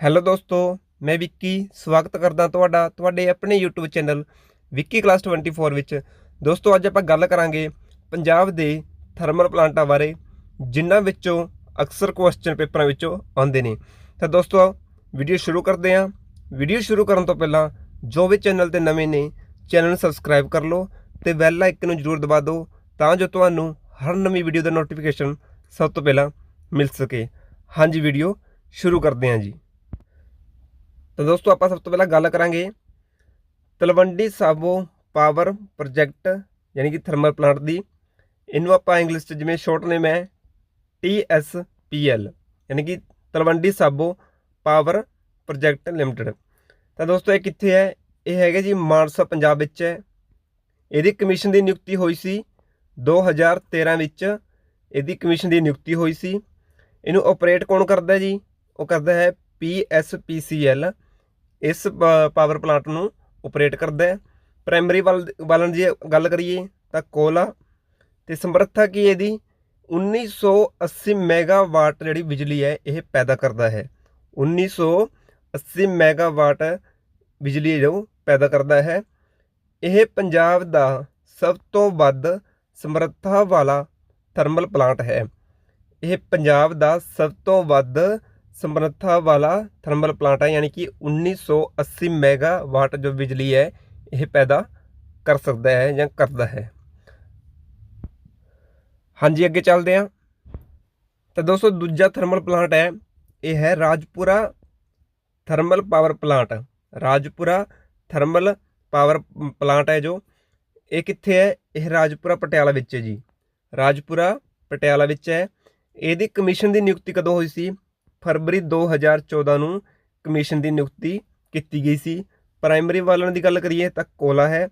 Hello ਦੋਸਤੋ, ਮੈਂ ਵਿੱਕੀ ਸਵਾਗਤ ਕਰਦਾ ਤੁਹਾਡਾ, ਤੁਹਾਡੇ ਆਪਣੇ YouTube ਚੈਨਲ ਵਿੱਕੀ ਕਲਾਸ 24 ਵਿੱਚ। ਦੋਸਤੋ, ਅੱਜ ਆਪਾਂ ਗੱਲ ਕਰਾਂਗੇ ਪੰਜਾਬ ਦੇ ਥਰਮਲ ਪਲਾਂਟਾਂ ਬਾਰੇ, ਜਿਨ੍ਹਾਂ ਵਿੱਚੋਂ ਅਕਸਰ ਕੁਐਸਚਨ ਪੇਪਰਾਂ ਵਿੱਚੋਂ ਆਉਂਦੇ ਨੇ। ਤਾਂ ਦੋਸਤੋ ਵੀਡੀਓ ਸ਼ੁਰੂ ਕਰਦੇ ਹਾਂ। ਵੀਡੀਓ ਸ਼ੁਰੂ ਕਰਨ ਤੋਂ ਪਹਿਲਾਂ ਜੋ ਵੀ ਚੈਨਲ ਤੇ ਨਵੇਂ ਨੇ ਚੈਨਲ ਨੂੰ ਸਬਸਕ੍ਰਾਈਬ ਕਰ ਲਓ ਤੇ ਬੈਲ ਆਈਕਨ ਨੂੰ ਜ਼ਰੂਰ ਦਬਾ ਦਿਓ ਤਾਂ ਜੋ ਤੁਹਾਨੂੰ ਹਰ ਨਵੀਂ ਵੀਡੀਓ ਦਾ ਨੋਟੀਫਿਕੇਸ਼ਨ ਸਭ ਤੋਂ ਪਹਿਲਾਂ ਮਿਲ ਸਕੇ। ਹਾਂਜੀ ਵੀਡੀਓ ਸ਼ੁਰੂ ਕਰਦੇ ਹਾਂ ਜੀ। ਤਾਂ ਦੋਸਤੋ ਆਪਾਂ ਸਭ ਤੋਂ ਪਹਿਲਾਂ ਗੱਲ ਕਰਾਂਗੇ ਤਲਵੰਡੀ ਸਾਬੋ ਪਾਵਰ ਪ੍ਰੋਜੈਕਟ, ਯਾਨੀ ਕਿ ਥਰਮਲ ਪਲਾਂਟ ਦੀ। ਇਹਨੂੰ ਆਪਾਂ ਇੰਗਲਿਸ਼ 'ਚ ਜਿਵੇਂ ਸ਼ਾਰਟ ਨੇਮ ਹੈ TSPL ਯਾਨੀ ਕਿ Talwandi Sabo power project limited. ਤਾਂ ਦੋਸਤੋ ਇਹ ਕਿੱਥੇ ਹੈ? ਇਹ ਹੈਗਾ ਜੀ ਮਾਨਸਾ, ਪੰਜਾਬ ਵਿੱਚ। ਹੈ ਇਹਦੀ ਕਮਿਸ਼ਨ ਦੀ ਨਿਯੁਕਤੀ ਹੋਈ ਸੀ 2013 ਵਿੱਚ। ਇਹਦੀ ਕਮਿਸ਼ਨ ਦੀ ਨਿਯੁਕਤੀ ਹੋਈ ਸੀ। ਇਹਨੂੰ ਆਪਰੇਟ ਕੌਣ ਕਰਦਾ ਜੀ? ਉਹ ਕਰਦਾ ਹੈ PSPCL ਇਸ ਪਾਵਰ ਪਲਾਂਟ ਨੂੰ ਆਪਰੇਟ ਕਰਦਾ ਹੈ। ਪ੍ਰਾਇਮਰੀ ਬਾਲਣ ਦੀ ਗੱਲ ਕਰੀਏ ਤਾਂ ਕੋਲਾ ਤੇ ਸਮਰੱਥਾ ਕੀ ਇਹਦੀ? 1980 ਮੈਗਾਵਾਟ ਜਿਹੜੀ ਬਿਜਲੀ ਹੈ, ਇਹ ਪੈਦਾ ਕਰਦਾ ਹੈ। 1980 ਮੈਗਾਵਾਟ ਬਿਜਲੀ ਜੋ ਪੈਦਾ ਕਰਦਾ ਹੈ। ਇਹ ਪੰਜਾਬ ਦਾ ਸਭ ਤੋਂ ਵੱਧ ਸਮਰੱਥਾ ਵਾਲਾ ਥਰਮਲ ਪਲਾਂਟ ਹੈ। ਇਹ ਪੰਜਾਬ ਦਾ ਸਭ ਤੋਂ ਵੱਧ ਸਮਰੱਥਾ ਵਾਲਾ ਥਰਮਲ ਪਲਾਂਟ ਹੈ ਯਾਨੀ ਕਿ 1980 ਮੈਗਾਵਾਟ ਜੋ ਬਿਜਲੀ ਹੈ, ਇਹ ਪੈਦਾ ਕਰ ਸਕਦਾ ਹੈ ਜਾਂ ਕਰਦਾ ਹੈ। ਹਾਂਜੀ, ਅੱਗੇ ਚੱਲਦੇ ਹਾਂ। ਤਾਂ ਦੋਸਤੋ, ਦੂਜਾ ਥਰਮਲ ਪਲਾਂਟ ਹੈ, ਇਹ ਹੈ Rajpura thermal power plant. Rajpura thermal power plant ਹੈ ਜੋ, ਇਹ ਕਿੱਥੇ ਹੈ? ਇਹ ਰਾਜਪੁਰਾ ਪਟਿਆਲਾ ਵਿੱਚ ਹੈ ਜੀ। ਰਾਜਪੁਰਾ ਪਟਿਆਲਾ ਵਿੱਚ ਹੈ। ਇਹਦੀ ਕਮਿਸ਼ਨ ਦੀ ਨਿਯੁਕਤੀ ਕਦੋਂ ਹੋਈ ਸੀ? ਫਰਵਰੀ 2014 ਨੂੰ ਕਮਿਸ਼ਨ ਦੀ ਨਿਯੁਕਤੀ ਕੀਤੀ ਗਈ ਸੀ। ਪ੍ਰਾਇਮਰੀ ਬਾਲਣ ਦੀ ਗੱਲ ਕਰੀਏ ਤਾਂ ਕੋਲਾ ਹੈ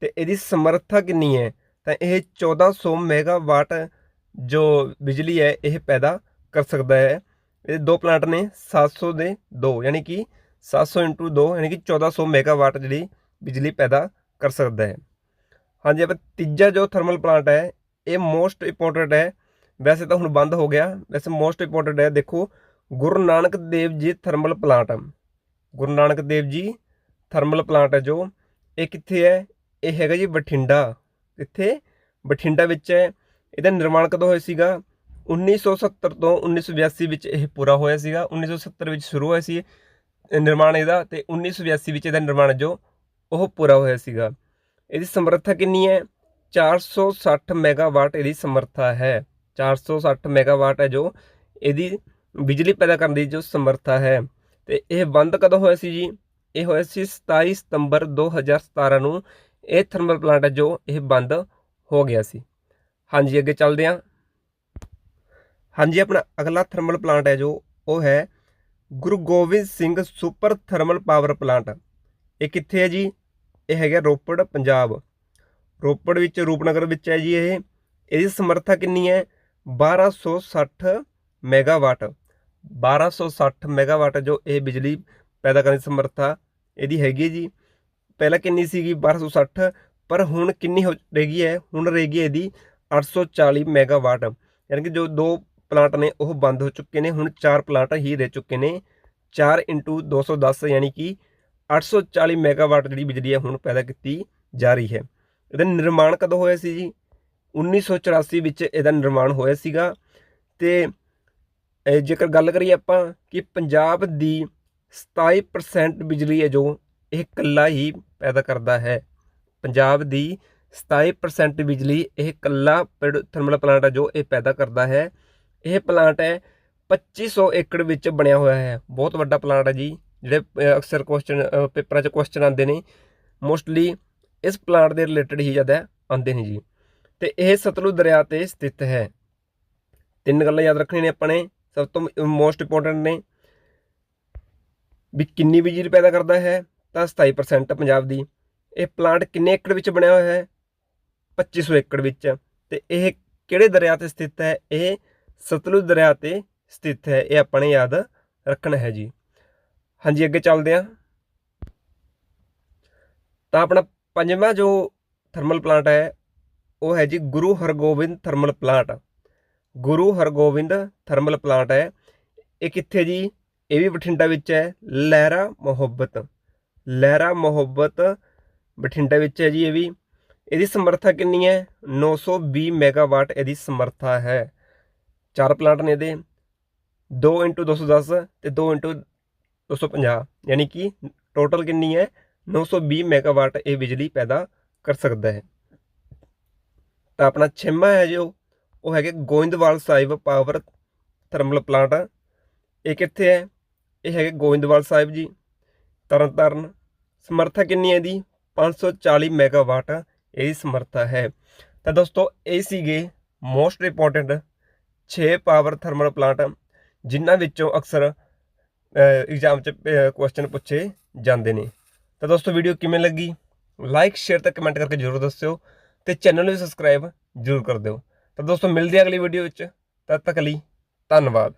ਤੇ ਇਹਦੀ ਸਮਰੱਥਾ ਕਿੰਨੀ ਹੈ? ਤਾਂ ਇਹ 1400 ਮੈਗਾਵਾਟ ਜੋ ਬਿਜਲੀ ਹੈ, ਇਹ ਪੈਦਾ ਕਰ ਸਕਦਾ ਹੈ। ਇਹਦੇ ਦੋ ਪਲਾਂਟ ਨੇ 700 ਦੇ ਦੋ, ਯਾਨੀ ਕਿ 700 ਇੰਟੂ 2 ਯਾਨੀ ਕਿ 1400 ਮੈਗਾਵਾਟ ਜਿਹੜੀ ਬਿਜਲੀ ਪੈਦਾ ਕਰ ਸਕਦਾ ਹੈ। ਹਾਂਜੀ, ਆਪਾਂ ਤੀਜਾ ਜੋ ਥਰਮਲ ਪਲਾਂਟ ਹੈ, ਇਹ ਮੋਸਟ ਇੰਪੋਰਟੈਂਟ ਹੈ। ਵੈਸੇ ਤਾਂ ਹੁਣ ਬੰਦ ਹੋ ਗਿਆ, ਵੈਸੇ ਮੋਸਟ ਇੰਪੋਰਟੈਂਟ ਹੈ। ਦੇਖੋ Guru Nanak Dev ji thermal plant. Guru Nanak Dev ji thermal plant ਹੈ ਜੋ, ਇਹ ਕਿੱਥੇ ਹੈ? ਇਹ ਹੈਗਾ ਜੀ ਬਠਿੰਡਾ। ਇੱਥੇ ਬਠਿੰਡਾ ਵਿੱਚ ਹੈ ਇਹਦਾ ਨਿਰਮਾਣ ਕਦੋਂ ਹੋਇਆ ਸੀਗਾ? 1970 ਤੋਂ 1982 ਵਿੱਚ ਇਹ ਪੂਰਾ ਹੋਇਆ ਸੀਗਾ। 1970 ਵਿੱਚ ਸ਼ੁਰੂ ਹੋਇਆ ਸੀ ਨਿਰਮਾਣ ਇਹਦਾ ਤੇ 1982 ਵਿੱਚ ਇਹਦਾ ਨਿਰਮਾਣ ਜੋ, ਉਹ ਪੂਰਾ ਹੋਇਆ ਸੀਗਾ। ਇਹਦੀ ਸਮਰੱਥਾ ਕਿੰਨੀ ਹੈ? 460 ਮੈਗਾਵਾਟ ਇਹਦੀ ਸਮਰੱਥਾ ਹੈ। 460 ਮੈਗਾਵਾਟ ਹੈ ਜੋ ਇਹਦੀ ਬਿਜਲੀ ਪੈਦਾ ਕਰਨ ਦੀ ਜੋ ਸਮਰੱਥਾ ਹੈ, ਤੇ ਇਹ ਬੰਦ ਕਦੋਂ ਹੋਇਆ ਸੀ ਜੀ? ਇਹ ਹੋਇਆ ਸੀ 27 ਸਤੰਬਰ 2017 ਨੂੰ। ਇਹ ਥਰਮਲ ਪਲਾਂਟ ਹੈ ਜੋ ਇਹ ਬੰਦ ਹੋ ਗਿਆ ਸੀ। ਹਾਂਜੀ, ਅੱਗੇ ਚੱਲਦੇ ਹਾਂ। ਹਾਂਜੀ, ਆਪਣਾ ਅਗਲਾ ਥਰਮਲ ਪਲਾਂਟ ਹੈ ਜੋ, ਉਹ ਹੈ Guru Gobind Singh super thermal power plant ਇਹ ਕਿੱਥੇ ਹੈ ਜੀ? ਇਹ ਹੈਗਾ ਰੋਪੜ, ਪੰਜਾਬ। ਰੋਪੜ ਵਿੱਚ, ਰੂਪਨਗਰ ਵਿੱਚ ਹੈ ਜੀ ਇਹ। ਇਹਦੀ ਸਮਰੱਥਾ ਕਿੰਨੀ ਹੈ? 1260 ਮੈਗਾਵਾਟ। 1260 ਮੈਗਾਵਾਟ ਜੋ ਇਹ ਬਿਜਲੀ ਪੈਦਾ ਕਰਨ ਦੀ ਸਮਰੱਥਾ ਇਹਦੀ ਹੈਗੀ ਜੀ। ਪਹਿਲਾਂ ਕਿੰਨੀ ਸੀਗੀ 1260 ਪਰ ਹੁਣ ਕਿੰਨੀ ਹੋ ਰਹੀ ਹੈ? ਹੁਣ ਰਹੇਗੀ ਇਹਦੀ 840 ਮੈਗਾਵਾਟ। ਯਾਨੀ ਕਿ ਜੋ ਦੋ ਪਲਾਂਟ ਨੇ, ਉਹ ਬੰਦ ਹੋ ਚੁੱਕੇ ਨੇ। ਹੁਣ ਚਾਰ ਪਲਾਂਟ ਹੀ ਰਹਿ ਚੁੱਕੇ ਨੇ। 4 210 ਯਾਨੀ ਕਿ 840 ਮੈਗਾਵਾਟ ਜਿਹੜੀ ਬਿਜਲੀ ਹੈ, ਹੁਣ ਪੈਦਾ ਕੀਤੀ ਜਾ ਰਹੀ ਹੈ। ਇਹਦਾ ਨਿਰਮਾਣ ਕਦੋਂ ਹੋਇਆ ਸੀ ਜੀ? 1984 ਵਿੱਚ ਇਹਦਾ ਨਿਰਮਾਣ ਹੋਇਆ ਸੀਗਾ ਤੇ ਜੇਕਰ ਗੱਲ ਕਰੀਏ ਆਪਾਂ ਕਿ ਪੰਜਾਬ ਦੀ 27% ਬਿਜਲੀ ਹੈ ਜੋ ਇਹ ਇਕੱਲਾ ਹੀ ਪੈਦਾ ਕਰਦਾ ਹੈ। ਪੰਜਾਬ ਦੀ 27% ਬਿਜਲੀ ਇਹ ਕੱਲਾ ਥਰਮਲ ਪਲਾਂਟ ਹੈ ਜੋ ਇਹ ਪੈਦਾ ਕਰਦਾ ਹੈ। ਇਹ ਪਲਾਂਟ ਹੈ 2500 ਏਕੜ ਵਿੱਚ ਬਣਿਆ ਹੋਇਆ ਹੈ। ਬਹੁਤ ਵੱਡਾ ਪਲਾਂਟ ਹੈ ਜੀ, ਜਿਹੜੇ ਅਕਸਰ ਕੁਐਸਚਨ ਪੇਪਰਾਂ 'ਚ ਕੁਐਸਚਨ ਆਉਂਦੇ ਨੇ। ਮੋਸਟਲੀ ਇਸ ਪਲਾਂਟ ਦੇ ਰਿਲੇਟਡ ਹੀ ਜ਼ਿਆਦਾ ਆਉਂਦੇ ਨੇ ਜੀ। ਤੇ ਇਹ ਸਤਲੁਜ ਦਰਿਆ ਤੇ ਸਥਿਤ ਹੈ। ਤਿੰਨ ਗੱਲਾਂ ਯਾਦ ਰੱਖਣੀਆਂ ਨੇ ਆਪਾਂ ਨੇ। ਸਭ ਤੋਂ ਮੋਸਟ ਇੰਪੋਰਟੈਂਟ ਨੇ ਵੀ ਕਿੰਨੀ ਬਿਜਲੀ ਪੈਦਾ ਕਰਦਾ ਹੈ, ਤਾਂ 27% ਪੰਜਾਬ ਦੀ। ਇਹ ਪਲਾਂਟ ਕਿੰਨੇ ਏਕੜ ਵਿੱਚ ਬਣਿਆ ਹੋਇਆ ਹੈ? 2500 ਏਕੜ ਵਿੱਚ। ਤੇ ਇਹ ਕਿਹੜੇ ਦਰਿਆ ਤੇ ਸਥਿਤ ਹੈ? ਇਹ ਸਤਲੁਜ ਦਰਿਆ ਤੇ ਸਥਿਤ ਹੈ। ਇਹ ਆਪਣੇ ਯਾਦ ਰੱਖਣਾ ਹੈ ਜੀ। ਹਾਂਜੀ, ਅੱਗੇ ਚੱਲਦੇ ਹਾਂ। ਤਾਂ ਆਪਣਾ ਪੰਜਵਾਂ ਜੋ ਥਰਮਲ ਪਲਾਂਟ ਹੈ, ਉਹ ਹੈ ਜੀ Guru Hargobind thermal plant Guru Hargobind thermal plant ਹੈ। ਇਹ ਕਿੱਥੇ ਜੀ? ਇਹ ਵੀ ਬਠਿੰਡਾ ਵਿੱਚ ਹੈ। ਲਹਿਰਾ ਮੁਹੱਬਤ। ਲਹਿਰਾ ਮੁਹੱਬਤ ਬਠਿੰਡਾ ਵਿੱਚ ਹੈ ਜੀ ਇਹ ਵੀ। ਇਹਦੀ ਸਮਰੱਥਾ ਕਿੰਨੀ ਹੈ? 920 ਮੈਗਾਵਾਟ ਇਹਦੀ ਸਮਰੱਥਾ ਹੈ। ਚਾਰ ਪਲਾਂਟ ਨੇ ਇਹਦੇ। 2 210 ਤੇ 2 250 ਯਾਨੀ ਕਿ ਟੋਟਲ ਕਿੰਨੀ ਹੈ? 920 ਮੈਗਾਵਾਟ ਇਹ ਬਿਜਲੀ ਪੈਦਾ ਕਰ ਸਕਦਾ ਹੈ। ਤਾਂ ਆਪਣਾ ਛੇਵਾਂ ਹੈ ਜੋ। ਉਹ ਹੈਗੇ Goindwal Sahib power thermal plant ਇਹ ਕਿੱਥੇ ਹੈ? ਇਹ ਹੈਗੇ ਗੋਇੰਦਵਾਲ ਸਾਹਿਬ ਜੀ। ਤਰਨਤਾਰਨ। ਸਮਰੱਥਾ ਕਿੰਨੀ ਹੈ ਇਹਦੀ? 540 ਮੈਗਾਵਾਟ ਇਹਦੀ ਸਮਰੱਥਾ ਹੈ। ਤਾਂ ਦੋਸਤੋ, ਇਹ ਸੀਗੇ most important 6 power thermal plant ਜਿਨ੍ਹਾਂ ਵਿੱਚੋਂ ਅਕਸਰ ਐਗਜ਼ਾਮ 'ਚ ਕੁਐਸਚਨ ਪੁੱਛੇ ਜਾਂਦੇ ਨੇ। ਤਾਂ ਦੋਸਤੋ ਵੀਡੀਓ ਕਿਵੇਂ ਲੱਗੀ? ਲਾਈਕ ਸ਼ੇਅਰ ਤੇ ਕਮੈਂਟ ਕਰਕੇ ਜਰੂਰ ਦੱਸਿਓ ਤੇ ਚੈਨਲ ਨੂੰ ਵੀ ਸਬਸਕ੍ਰਾਈਬ ਜਰੂਰ ਕਰ ਦਿਓ। ਤਾਂ ਦੋਸਤੋ ਮਿਲਦੇ ਹਾਂ ਅਗਲੀ ਵੀਡੀਓ ਵਿੱਚ। ਤਦ ਤੱਕ ਲਈ ਧੰਨਵਾਦ।